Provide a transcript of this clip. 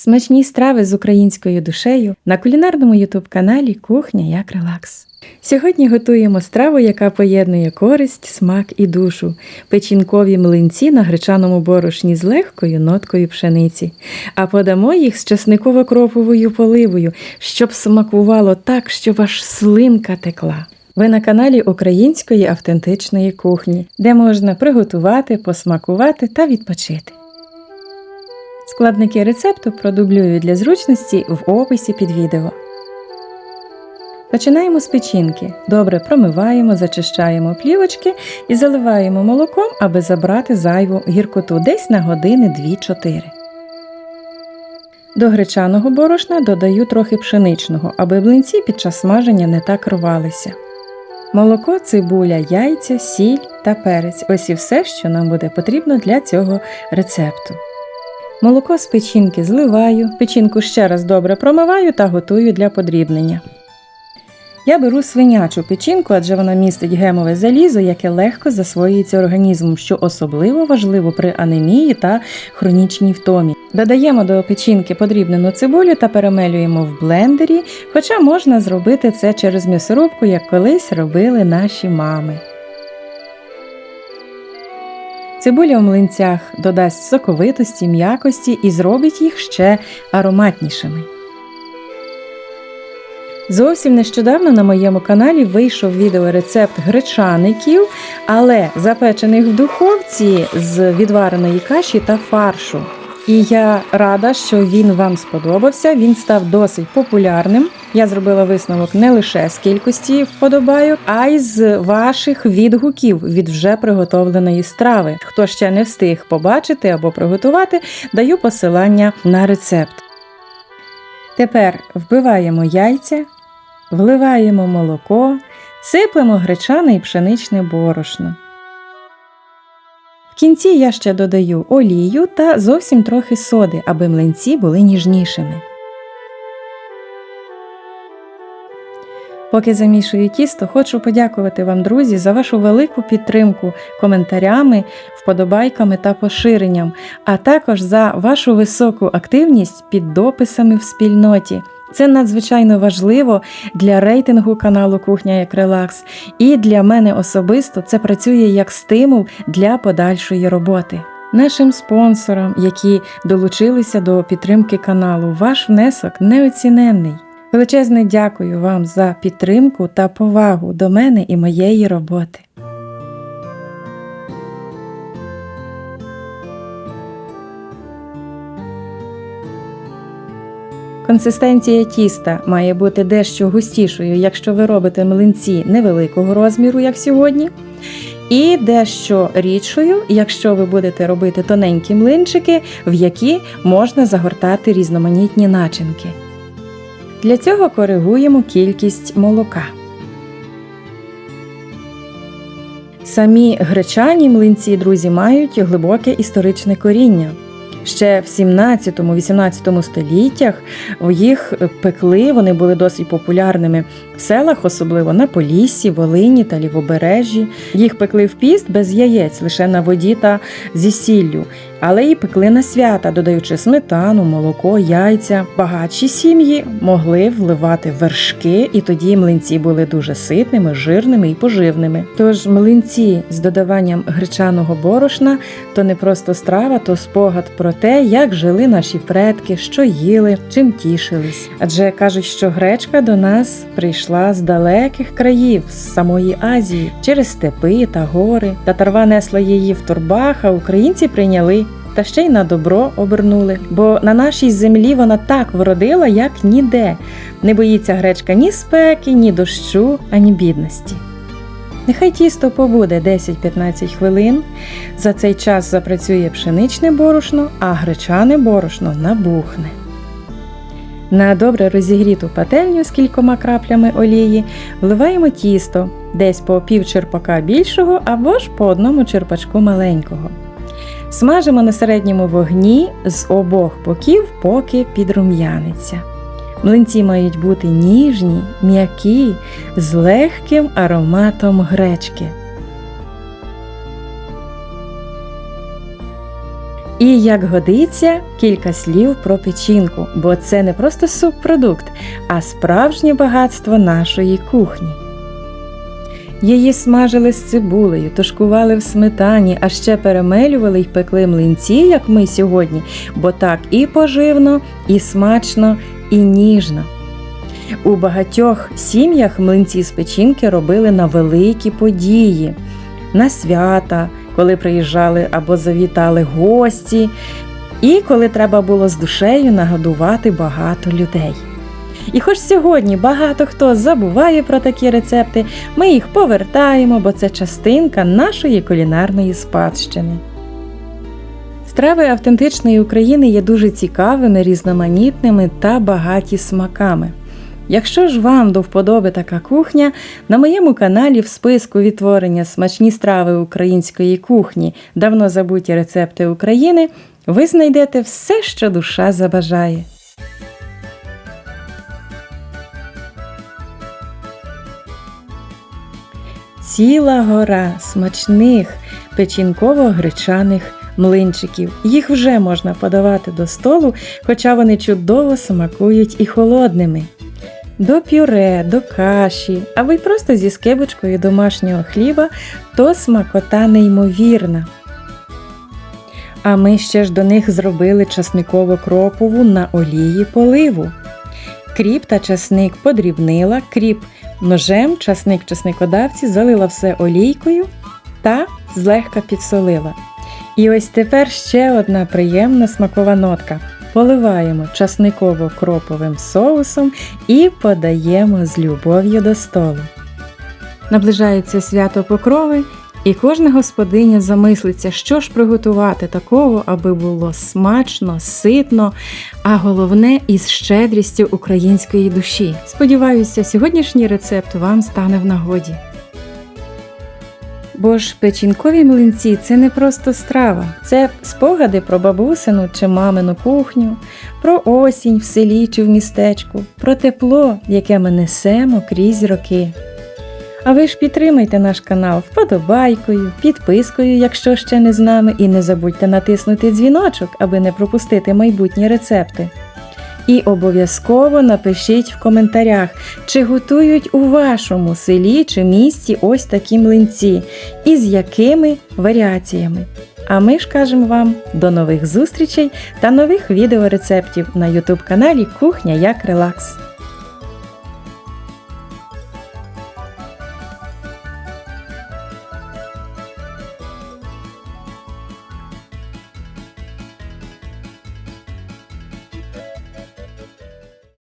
Смачні страви з українською душею на кулінарному ютуб-каналі Кухня як релакс. Сьогодні готуємо страву, яка поєднує користь, смак і душу, печінкові млинці на гречаному борошні з легкою ноткою пшениці, а подамо їх з часниково-кроповою поливою, щоб смакувало так, щоб аж слинка текла. Ви на каналі Української автентичної кухні, де можна приготувати, посмакувати та відпочити. Складники рецепту продублюю для зручності в описі під відео. Починаємо з печінки. Добре промиваємо, зачищаємо плівочки і заливаємо молоком, аби забрати зайву гіркоту десь на години 2-4. До гречаного борошна додаю трохи пшеничного, аби блинці під час смаження не так рвалися. Молоко, цибуля, яйця, сіль та перець ось і все, що нам буде потрібно для цього рецепту. Молоко з печінки зливаю, печінку ще раз добре промиваю та готую для подрібнення. Я беру свинячу печінку, адже вона містить гемове залізо, яке легко засвоюється організмом, що особливо важливо при анемії та хронічній втомі. Додаємо до печінки подрібнену цибулю та перемелюємо в блендері, хоча можна зробити це через м'ясорубку, як колись робили наші мами. Цибуля в млинцях додасть соковитості, м'якості і зробить їх ще ароматнішими. Зовсім нещодавно на моєму каналі вийшов відеорецепт гречаників, але запечених в духовці з відвареної каші та фаршу. І я рада, що він вам сподобався. Він став досить популярним. Я зробила висновок не лише з кількості вподобайок, а й з ваших відгуків від вже приготовленої страви. Хто ще не встиг побачити або приготувати, даю посилання на рецепт. Тепер вбиваємо яйця, вливаємо молоко, сиплемо гречане і пшеничне борошно. В кінці я ще додаю олію та зовсім трохи соди, аби млинці були ніжнішими. Поки замішую тісто, хочу подякувати вам, друзі, за вашу велику підтримку коментарями, вподобайками та поширенням, а також за вашу високу активність під дописами в спільноті. Це надзвичайно важливо для рейтингу каналу Кухня як Релакс, і для мене особисто це працює як стимул для подальшої роботи. Нашим спонсорам, які долучилися до підтримки каналу, ваш внесок неоціненний. Величезне дякую вам за підтримку та повагу до мене і моєї роботи. Консистенція тіста має бути дещо густішою, якщо ви робите млинці невеликого розміру, як сьогодні, і дещо рідшою, якщо ви будете робити тоненькі млинчики, в які можна загортати різноманітні начинки. Для цього коригуємо кількість молока. Самі гречані млинці, друзі, мають глибоке історичне коріння. Ще в 17-18 століттях їх пекли, вони були досить популярними в селах, особливо на Поліссі, Волині та Лівобережжі. Їх пекли в піст без яєць, лише на воді та зі сіллю але і пекли на свята, додаючи сметану, молоко, яйця. Багатші сім'ї могли вливати вершки, і тоді млинці були дуже ситними, жирними і поживними. Тож млинці з додаванням гречаного борошна то не просто страва, то спогад про те, як жили наші предки, що їли, чим тішились. Адже кажуть, що гречка до нас прийшла з далеких країв, з самої Азії, через степи та гори. Татарва несла її в турбах, а українці прийняли та ще й на добро обернули, бо на нашій землі вона так вродила, як ніде. Не боїться гречка ні спеки, ні дощу, ані бідності. Нехай тісто побуде 10-15 хвилин. За цей час запрацює пшеничне борошно, а гречане борошно набухне. На добре розігріту пательню з кількома краплями олії вливаємо тісто десь по пів черпака більшого або ж по одному черпачку маленького. Смажимо на середньому вогні з обох боків, поки підрум'яниться. Млинці мають бути ніжні, м'які, з легким ароматом гречки. І як годиться, кілька слів про печінку, бо це не просто субпродукт, а справжнє багатство нашої кухні. Її смажили з цибулею, тушкували в сметані, а ще перемелювали й пекли млинці, як ми сьогодні, бо так і поживно, і смачно, і ніжно. У багатьох сім'ях млинці з печінки робили на великі події, на свята, коли приїжджали або завітали гості, і коли треба було з душею нагодувати багато людей. І хоч сьогодні багато хто забуває про такі рецепти, ми їх повертаємо, бо це частинка нашої кулінарної спадщини. Страви автентичної України є дуже цікавими, різноманітними та багаті смаками. Якщо ж вам до вподоби така кухня, на моєму каналі в списку відтворення смачні страви української кухні, давно забуті рецепти України, ви знайдете все, що душа забажає. Ціла гора смачних печінково-гречаних млинчиків. Їх вже можна подавати до столу, хоча вони чудово смакують і холодними. До пюре, до каші, або й просто зі скибочкою домашнього хліба, то смакота неймовірна. А ми ще ж до них зробили часниково-кропову на олії поливу. Кріп та часник подрібнила, кріп ножем, часник часникодавці залила все олійкою та злегка підсолила. І ось тепер ще одна приємна смакова нотка. Поливаємо часниково-кроповим соусом і подаємо з любов'ю до столу. Наближається свято покрови, і кожна господиня замислиться, що ж приготувати такого, аби було смачно, ситно, а головне із щедрістю української душі. Сподіваюся, сьогоднішній рецепт вам стане в нагоді. Бо ж печінкові млинці це не просто страва, це спогади про бабусину чи мамину кухню, про осінь в селі чи в містечку, про тепло, яке ми несемо крізь роки. А ви ж підтримайте наш канал вподобайкою, підпискою, якщо ще не з нами, і не забудьте натиснути дзвіночок, аби не пропустити майбутні рецепти. І обов'язково напишіть в коментарях, чи готують у вашому селі чи місті ось такі млинці, і з якими варіаціями. А ми ж кажемо вам до нових зустрічей та нових відеорецептів на YouTube каналі Кухня як Релакс.